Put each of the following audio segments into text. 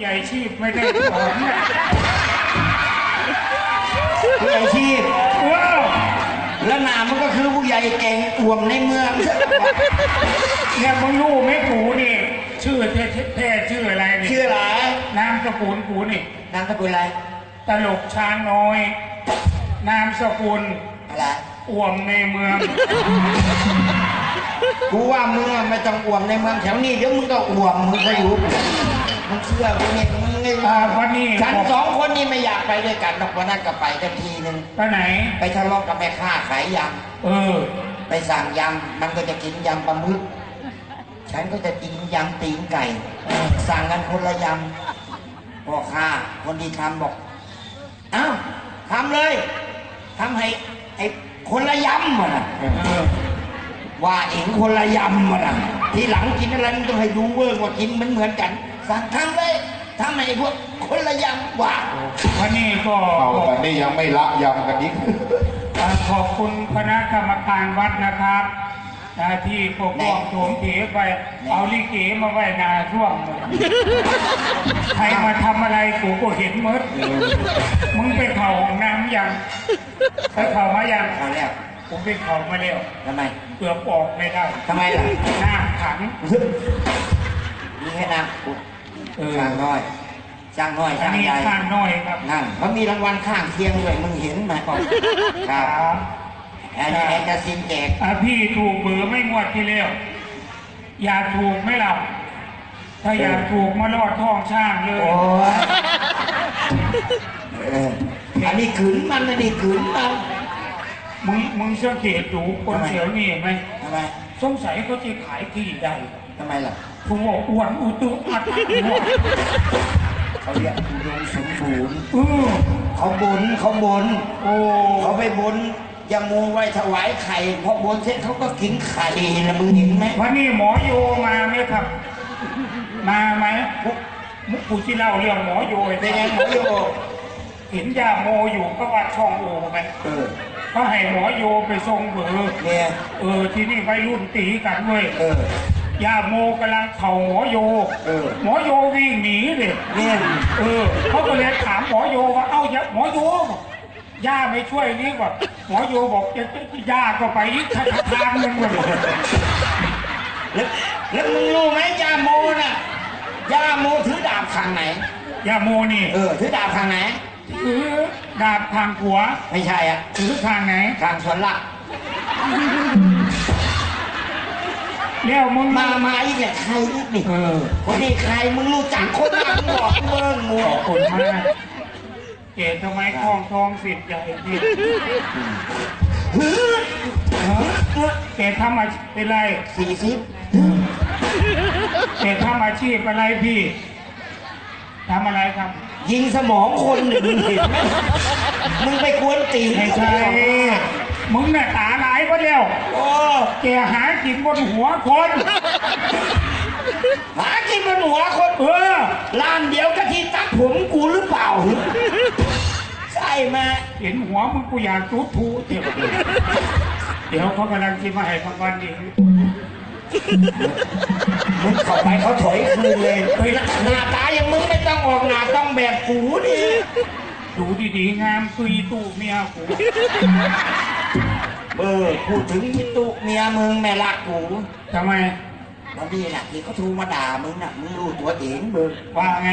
ใหญ่ชีพไม่ได้สอนนะผู้ใหญ่ชีพ ว้าวแล้วนามมันก็คือผู้ใหญ่แก่งอ่วมในเมือง เนี่ยมึงรู้ไหมกูนี่ชื่อแท้แท้ชื่ออะไรนี่ชื่ออะไรนามสกุลกูนี่นามสกุลอะไรตลกช้างน้อย นามสกุลอะไรอ่วมในเมือง กูว่ามึงอะไม่ต้องอ่วมในเมืองแถวนี้เดี๋ยวมึงก็อ่วมมึงก็รู้ มึงเชื่อกูเนี่ยมึงไงอ่าวันนี้ฉันสองคนนี่ไม่อยากไปด้วยกันหรอกวันนั้นก็ไปกันทีนึงไปไหน ไปทะเลาะกับแม่ค้าขายยเออำไปสั่งยำมันก็จะกินยำปลาหมึกฉันก็จะกินยำตีนไก่ สั่งกันคนละยำพ่อค้าคนที่ทำบอก เอ้าทำเลยทำให้ไอ้คนละยำมันน่ะเออว่าเองคนละยำมันน่ะทีหลังกินอะไรมันต้องให้ดูเวิร์กว่ากินเหมือนเหมือนๆกัน สั่งทำเลยทำให้พวกคนละยำว่าวันนี้ก็เอาแต่นี่ยังไม่ละยำกันอีกอ่าขอบคุณคณะกรรมการวัดนะครับอ่าที่ปกป้องโถมเถีไป เอาลิเกมาไว้นาช่วงเลยใครมาทำอะไรกูก็เห็นหมดมึงไปเข่าห้องน้ำยังไปเข่ามายังเอาแล้วผมไปเข่ามาแล้วทำไมเกือบออกไม่ได้ทำไมล่ะหน้าขังมีแค่นั้น เออช่างน้อยช่างน้อยอันช่างนี้ใหญ่ข้างน้อยครับ นั่นเขามีรางวัลข้างเคียงด้วยมึงเห็นไหมครับครับอันนี้แอนตาซินแจกอะพี่ถูกเบอร์ไม่งวดที่แล้วอยากถูกไหม่หลับ ถ้าอยากถูกมาลอดท้องช่างเลยโอ้ยเอออันนี้ขืนมันอันนี้ขืนมันมึงมึงสังเกตดูคนเสียนี่ไหมทำไมสงสัยเขาจะขายที่ใดทำไมล่ะ กูบอกอ้วนอุตุอัดอัดหัวเขาเรียกอุดมสมบูรณ์เออเขาบนเขาบนโอ้เขาไปบนยามูไว้ถวายไข่พอบนเสร็จเขาก็กินไข่นะมึงเห็นไหมวันนี้หมอโยมาไหมครับ มาไหมมุกมุกกูที่เล่าเรื่องหมอโยให้เป็นฟัไงงหมอโยเห็นยาโมอยู่ก็วัดช่องโอไหมเออเขาให้หมอโยไปทรงเบอร์เนี่ยเออที่นี่วัยรุ่นตีกันเว้ยเออ ยาโมกำลังเข่าหมอโย เออ หมอโยวิ่งหนีเลยเนี่ยเออเขาก็เลยถามหมอโยว่า เอ้าอย่าหมอโยบอกย่าไม่ช่วยนี่ว่าหมอโยบอกจะย่าก็ไปอีกทางหนึงเลยแล้วแล้วมึงรู้ไหมยาโมน่ะยาโมถือดาบข้างไหน ยาโมนี่เออ ถือดาบข้างไหน ถือดาบทางขวาไม่ใช่อะถือทางไหน ข้างสวนหลัก แล้วมึงมา มาอีกเนี่ยใครอีกนี่เออคนนี้ใครมึงรู้จักคนบ้างมึงบอกเมืองมัวขอบคุณมากเกศทำไมคล้องทองสิทธิ์ใหญ่ดิเกศทำอาชีพเป็นไรสี่สิบเกศทำอาชีพอะไรพี่ทำอะไรครับ ยิงสมองคนหนึ่งมึงเห็นไหมมึงไปกวนตีนไม่ใช่มึงน่ะตา หลายปะเดียวโอ้แกหากินบนหัวคน หากินบนหัวคนเออร้านเดียวกับที่ตัดผมกูหรือเปล่า ใช่ไหมเห็นหัวมึงกูอยากจุดทูเดี๋ยวเดี๋ยวเขากำลังจะมาให้รางวัลอีกมึงเข้าไปเขาถอยคืนเลยเฮ้ยหน้าตาอย่างมึงไม่ต้องออกหน้าต้องแบบกูดิดูดีๆงามตุยตู้เมียกู เออพูดถึงมิตุเมียมึงแม่รักกูทำไมวันนี้น่ะที่เขาโทรมาด่ามึงน่ะมึงรู้ตัวเองมึงว่าไง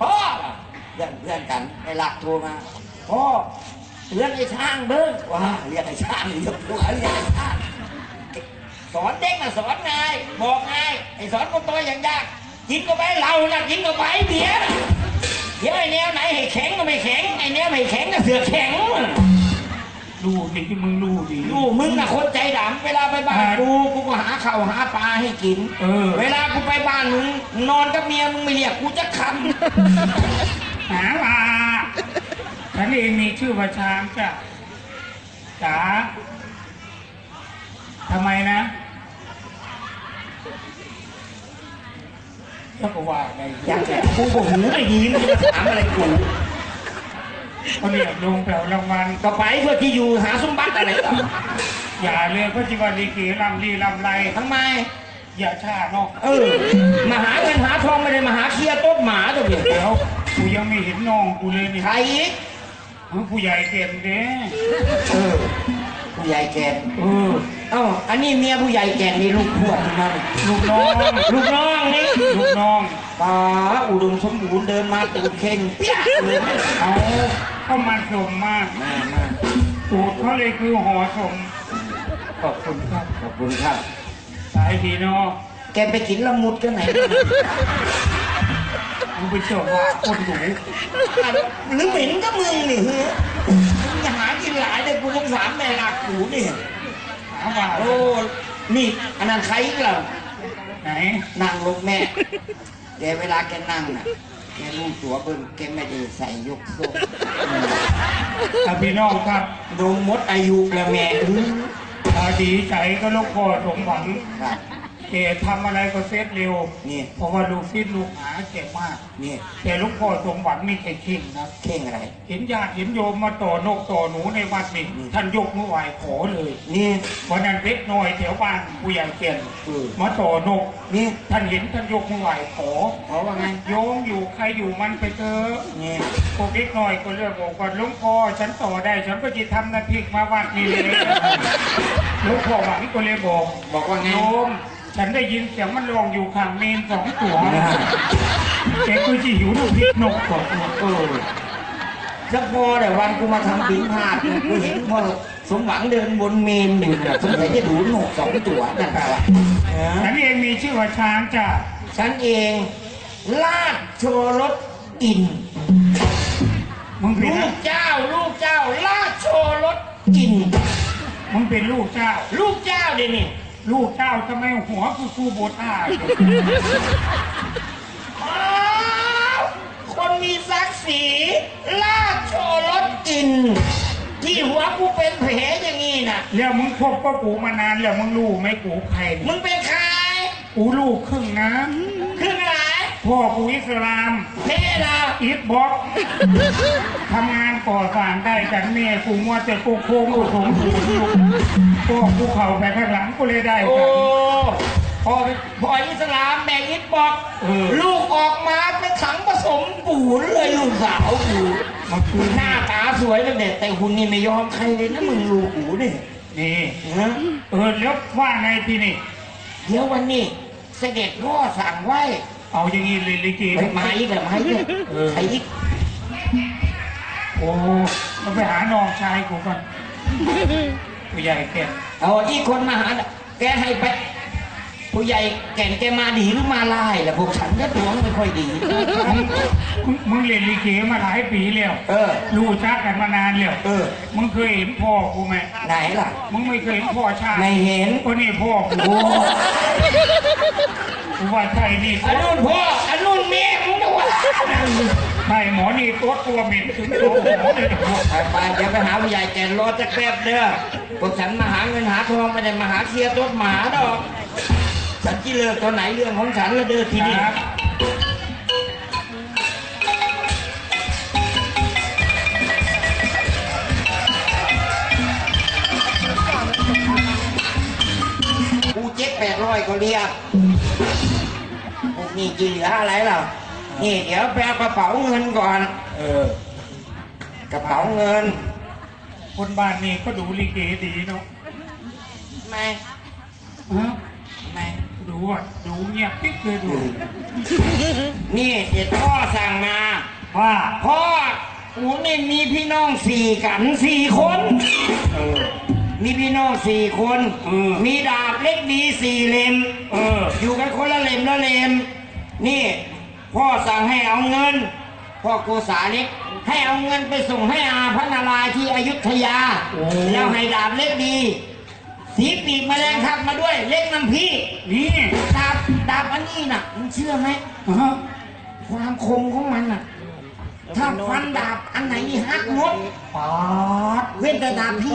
พ่อเพื่อนเพื่อนกันไอ้หลักโทรมาพ่อเตือนไอ้ช่างเบิ้งว้าเรียกไอ้ช่างเรียกผัวเรียกไอ้ช่างสอนเด็กน่ะสอนไงบอกไงไอ้สอนคนตัวอย่างยากกินก็ไปเหล้าน่ะกินก็ไปเบียร์น่ะเดี๋ยวไอ้แนวไหนให้แข็งก็ไม่แข็งไอ้แนวไม่แข็งก็เสือกแข็ง ดูดิที่มึงรู้ดิดูมึงน่ะคนใจดำเวลาไปบ้านกูกูก็หาข้าวหาปลาให้กินเออเวลากูไปบ้านมึงนอนกับเมียมึงไม่เรียกกูจะคหาว่าฉันเองมีชื่อว่าช้างจ้ะจ๋าทำไมนะก็บอกว่าไงำอย่างแต่กูก็หูไม่ดีมึงจะมาถามอะไรกู เขาเรียกลงแปลรางวัลก็ไปเพื่อที่อยู่หาสมบัติอะไรต่ออย่าเลยพระจิวาลีกีลำลีลำไรทำไม อย่าช้าเนาะเออมาหาเงินหาทองไม่ได้มาหาเคลียร์ต้นหมาตัวเดียวเดี๋ยวกูยังไม่เห็นน้องกูเลยนี่ใครอีกผู้ใหญ่เก่งเด้เออผู้ใหญ่แก่นเออเอ้าอันนี้เมียผู้ใหญ่แก่นนี่ลูกพวดทั้งนั้นลูกน้อง ลูกน้องนี่ลูกน้องป้าอุดมสมบูรณ์เดินมาตูดเข่งเปี้ยเลยเอา เข้ามาสมมากมามาสูตรเขาเลยคือห่อสมขอบคุณครับ ขอบคุณครับสายดีเนาะแกไปกินละมุดกันไหนมามึงไปเชื่อว่าคนหนูอะหรือเหม็นก็มึงนี่เฮ้ยมึงจะหากินหลายเลยกูสงสารแม่รักกูนี่หาว่าโอ้นี่อันนั้นใครอีกล่ะไหนนั่งลงแม่แกเวลาแกนั่งน่ะ แกลูกตัวเบิ่งแกไม่ได้ใส่ยกโซ่อะพี่น้องครับโดนมดอายุแล้วแม่เอ้ยอ่าดีใจก็ลูกพ่อสมหวังครับ เกทำอะไรก็เสร็จเร็วนี่ เพราะว่าลูกศิษย์ลูกหาเก่งมาก นี่แต่ลูกพ่อสมหวังนี่แกเข่งนะเข่งอะไร เห็นญาติเห็นโยมมาต่อนกต่อหนูในวัดนี่อืม ท่านยกมือไหว้ขอเลยนี่วันนั้นเล็กน้อยแถวบ้านผู้ใหญ่เก่งเออมาต่อนก นี่ท่านเห็นท่านยกมือไหว้ขอ ขอว่าไงโยมอยู่ใครอยู่มันไปเถอะนี่พวกเล็กน้อยก็เลือกบอกว่าหลุงพ่อฉันต่อได้ ฉันก็จะทำน้ำพริกมาวัดนี่เลยหลุงพ่อหวังก็เลยบอก บอกว่าไงโยม ฉันได้ยินเสียงมันร้องอยู่ข้างเมนสองตัวแกก็จะหิวน้ำพริกนกก่อนเออสักพอแต่วันกูมาทำบินพาดกูเห็นพ่อสมหวังเดินบนเมนอยู่น่ะสงสัยจะดูหนกสองตัวนั่นแหละนะฉันเองมีชื่อว่าช้างจ้ะฉันเองลาดโชรสอินมึงเป็นลูกเจ้า ลูกเจ้าลาดโชรสอินมึงเป็นลูกเจ้า ลูกเจ้าเดี๋ยวนี้ ลูกเจ้าทำไมหัวกูกูโบท่าอ้าวคนมีศักดิ์ศรีลาดโชรสอิน ที่หัวกูเป็นแผลอย่างงี้น่ะ แล้วมึงคบกับกูมานานแล้วมึงรู้ไหมกูใครมึงเป็นใครกูลูกครึ่งนะครึ่งอะไร พ่อกูอิสลามเพศเราอีทบ็อกทำงานก่อสร้างได้กันแม่กูมัวแต่กูโค้งกูสงกูลูกพ่อกูเข่าไปข้างหลังกูเลยได้โอ้กันพอพออิสลามแบ่งอิสบอกเออลูกออกมาเป็นถังผสมปูนเลยลูกสาวกูมันคือหน้าตาสวยตั้งแต่แต่หุ่นนี่ไม่ยอมใครเลยนะมึงลูกกูนี่นี่นะเออแล้วว่าไงทีนี่เดี๋ยววันนี้เสด็จพ่อสั่งไว้ เอาอย่างงี้เลยลิเกไปมาอีกแล้วมาอีกแล้วเออใครอีกโอ้เราไปหาน้องชายกูก่อนผู้ใหญ่แก่เอาอีกคนมาหา แกให้ไป ผู้ใหญ่แก่นแกมาดีหรือมาลายล่ะพวกฉันก็ดวงไม่ค่อยดี มึงมึงเรียนลิเกมาหลายปีแล้วเออ รู้จักกันมานานแล้วเออ มึงเคยเห็นพ่อกูไหมไหนล่ะ มึงไม่เคยเห็นพ่อชาติไม่เห็น ก็นี่พ่อกูโอ้กูว่าไทยนี่อันนู้นพ่ออันนู้นแม่มึงจะว่าไทยหมอนี่ตัวตัวเหม็นถึงตัวหมอเลยนะพ่อไปไปเดี๋ยวไปหาผู้ใหญ่แก่นรอจะแป๊บเด้อพวกฉันมาหาเงินหาทองไม่ได้มาหาเคลียร์ต้นหมาดอก ฉันที่เลิกตอนไหนเรื่องของฉันละเด้อทีนี้ครับกูเจ็ดแปดร้อยก็เรียกพวกนี่จีเหลืออะไรล่ะนี่เดี๋ยวไปเอากระเป๋าเงินก่อน เออ กระเป๋าเงิน คนบ้านนี้ก็ดูลิเกดีเนาะ ไม่ ฮะ ไม่ ดูอะดูเงียบปิ๊บเลยดูนี่เด็ดพ่อสั่งมา ว่าพ่อกูนี่มีพี่น้องสี่กันสี่คนเออมีพี่น้องสี่คนเออมีดาบเล็กดีสี่เล่มเอออยู่กันคนละเล่มละเล่มนี่ พ่อสั่งให้เอาเงิน พ่อโกษาเล็กให้เอาเงินไปส่งให้อาพระนารายณ์ที่อยุธยา แล้วให้ดาบเล็กดี สีปีกแมลงทับมาด้วย เล็กน้ำพี่นี่ดาบดาบอันนี้น่ะมึงเชื่อไหมฮะความคมของมันน่ะ ถ้าฟันดาบอันไหนนี่หักหมดปาดเว้นแต่ดาบพี่